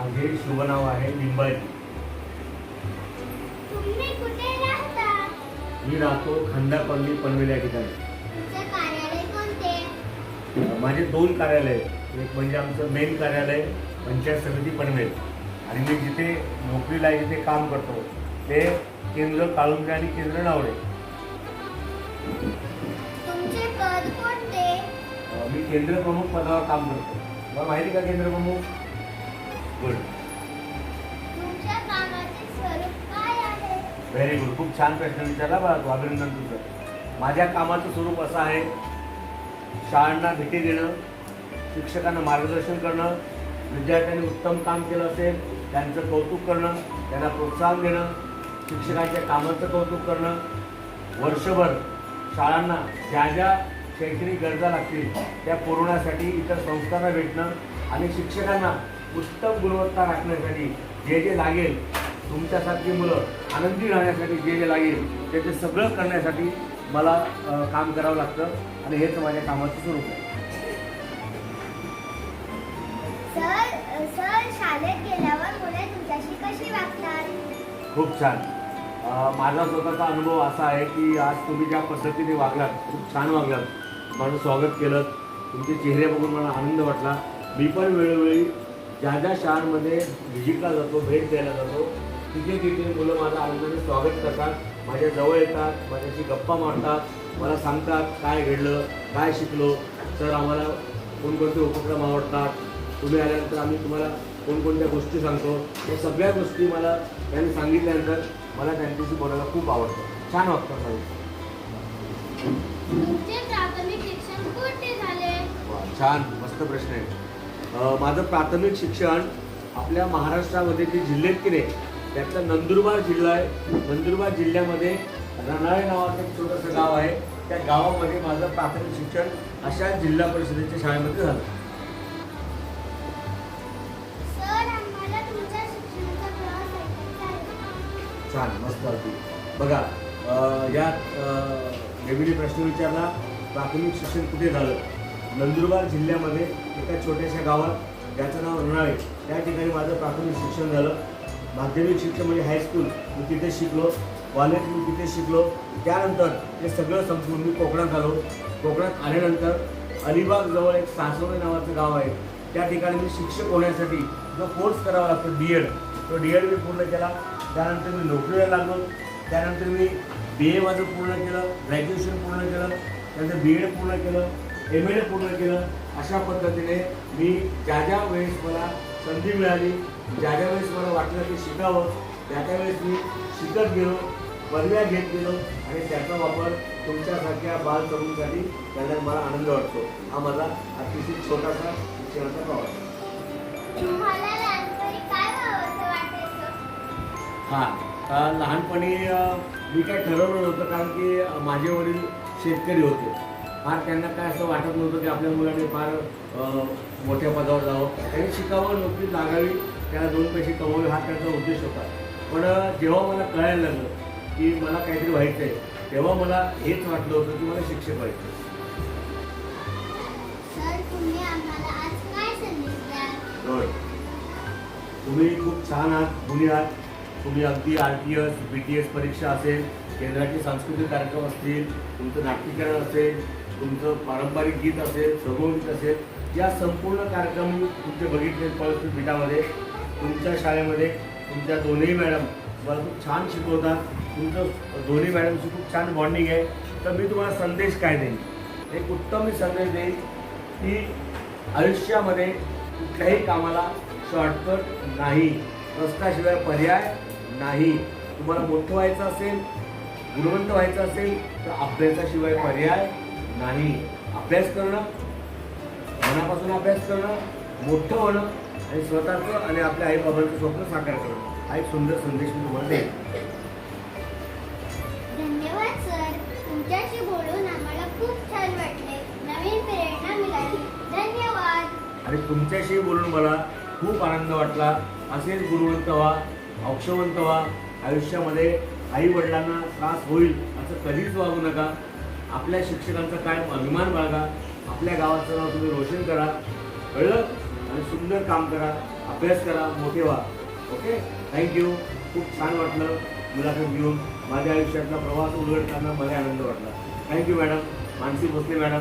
माझे शुभ नाव आहे राहता? मी राहतो खंदा कॉलनी पनवेल या ठिकाणी. माझे दोन कार्यालय. एक म्हणजे आमचं मेन कार्यालय पंचायत समिती पनवेल. आणि मी जिथे नोकरीला आहे, जिथे काम करतो ते केंद्र काळुंगे आणि केंद्र नावडे. मी केंद्र प्रमुख पदावर काम करतो. मला माहिती का केंद्र प्रमुख? गुड. व्हेरी गुड खूप छान प्रश्न विचारला बा तू अभिनंदन तुझं. माझ्या कामाचं स्वरूप असं आहे शाळांना भेटी देणं शिक्षकांना मार्गदर्शन करणं विद्यार्थ्यांनी उत्तम काम केलं असेल त्यांचं कौतुक करणं त्यांना प्रोत्साहन देणं शिक्षकांच्या कामाचं कौतुक करणं. वर्षभर शाळांना ज्या ज्या शैक्षणिक गरजा लागतील त्या पुरवण्यासाठी इतर संस्थांना भेटणं आणि शिक्षकांना उत्तम गुणवत्ता राखण्यासाठी जे जे लागेल तुमच्यासारखी मुलं आनंदी राहण्यासाठी जे जे लागेल ते ते सगळं करण्यासाठी मला काम करावं लागतं आणि हेच माझ्या कामाचं स्वरूप आहे. सर सर शाळेत गेल्यावर मुले तुमच्याशी कशी वागतात? खूप छान. माझा स्वतःचा अनुभव असा आहे की आज तुम्ही ज्या पद्धतीने वागलात खूप छान वागलात. माझं स्वागत केलं. तुमचे चेहरे बघून मला आनंद वाटला. मी पण वेळोवेळी ज्या ज्या शाळांमध्ये व्हिजिटला जातो भेट द्यायला जातो तिथे तिथे मुलं माझं आनंदाने स्वागत करतात. माझ्या जवळ येतात माझ्याशी गप्पा मारतात. मला सांगतात काय घडलं काय शिकलो. सर आम्हाला कोणकोणते उपक्रम आवडतात. तुम्ही आल्यानंतर आम्ही तुम्हाला कोणकोणत्या गोष्टी सांगतो. या सगळ्या गोष्टी मला त्यांनी सांगितल्यानंतर मला त्यांच्याशी बोलायला खूप आवडतं. छान वाटतं प्राथमिक शिक्षण झाले? वा, छान मस्त प्रश्न आहे. माझं प्राथमिक शिक्षण आपल्या महाराष्ट्रामध्ये जे जिल्हे आहेत की नाही त्यातला नंदुरबार जिल्हा आहे. नंदुरबार जिल्ह्यामध्ये रनाळे नावाचं एक छोटंसं गाव आहे. त्या गावामध्ये माझं प्राथमिक शिक्षण अशा जिल्हा परिषदेच्या शाळेमध्ये झालं. छान मस्त अगदी. बघा यात अं, नेहमी प्रश्न विचारला प्राथमिक शिक्षण कुठे झालं? नंदुरबार जिल्ह्यामध्ये एका छोट्याशा गावात ज्याचं नाव रणाळे त्या ठिकाणी माझं प्राथमिक शिक्षण झालं. माध्यमिक शिक्षण म्हणजे हायस्कूल मी तिथे शिकलो कॉलेज मी तिथे शिकलो. त्यानंतर हे सगळं संपूर्ण मी कोकणात आलो. कोकणात आल्यानंतर अलिबागजवळ एक सासवणे नावाचं गाव आहे. त्या ठिकाणी मी शिक्षक होण्यासाठी जो कोर्स करावा लागतो डी एड तो डी एड मी पूर्ण केला. त्यानंतर मी नोकरीला लागलो. त्यानंतर मी बी ए माझं पूर्ण केलं. ग्रॅज्युएशन पूर्ण केलं. त्यानंतर बी एड पूर्ण केलं. एम एड पूर्ण केलं. अशा पद्धतीने मी ज्या ज्या वेळेस मला संधी मिळाली ज्या ज्या वेळेस मला वाटलं की शिकावं त्या त्या वेळेस मी शिकत गेलो पदव्या घेत गेलो आणि त्याचा वापर तुमच्यासारख्या बाल तरुणसाठी करण्यात मला आनंद वाटतो. हा माझा अतिशय छोटासा शिक्षणाचा प्रवास हां लहानपणी मी काय ठरवलं नव्हतं कारण की माझे वडील शेतकरी होते. फार त्यांना काय असं वाटत नव्हतं की आपल्या मुलाने फार मोठ्या पदावर जावं. त्यांनी शिकावं नोकरी लागावी त्याला दोन पैसे कमवावे हा त्यांचा उद्देश होता. पण जेव्हा मला कळायला लागलं की मला काहीतरी व्हायचं आहे तेव्हा मला हेच वाटलं होतं की मला शिक्षक व्हायचं. तुम्ही खूप छान आहात गुणी आहात. तुम्ही अगदी R T S B T S परीक्षा असेल केंद्राचे सांस्कृतिक कार्यक्रम असतील तुमचं नाट्यकरण असेल तुमचं पारंपरिक गीत असेल सगोगीत असेल या संपूर्ण कार्यक्रम तुमचे बघितले पळसपीठ पीठामध्ये तुमच्या शाळेमध्ये तुमच्या दोन्ही मॅडम मला खूप छान शिकवतात. तुमचं दोन्ही मॅडमची खूप छान बॉन्डिंग आहे. तर मी तुम्हाला संदेश काय देईन? एक उत्तम मी संदेश देईन की आयुष्यामध्ये कुठल्याही कामाला शॉर्टकट नाही. रस्त्याशिवाय पर्याय नाही. तुम्हाला मोठं व्हायचं असेल गुणवंत व्हायचं असेल तर अभ्यासाशिवाय पर्याय नाही. अभ्यास करणं मनापासून अभ्यास करणं मोठं होणं आणि स्वतःचं आणि आपल्या आईबाबांचं स्वप्न साकार करणं. हा एक सुंदर संदेश मी तुम्हाला देईन. धन्यवाद सर. तुमच्याशी बोलून आम्हाला खूप छान वाटले. नवीन प्रेरणा मिळाली. धन्यवाद. आणि तुमच्याशी बोलून मला खूप आनंद वाटला. असेच गुणवंत व्हा औक्षवंत व्हा. आयुष्यामध्ये आई वडिलांना त्रास होईल असं कधीच वागू नका. आपल्या शिक्षकांचा काय अभिमान बाळगा आपल्या गावाचं नाव तुम्ही रोशन करा कळलं? आणि सुंदर काम करा अभ्यास करा मोठे व्हा. ओके? थँक्यू खूप छान वाटलं मुलाखत घेऊन. माझ्या आयुष्यातला प्रवास उलगडताना मला आनंद वाटला. Thank you madam Mansi Bhosale madam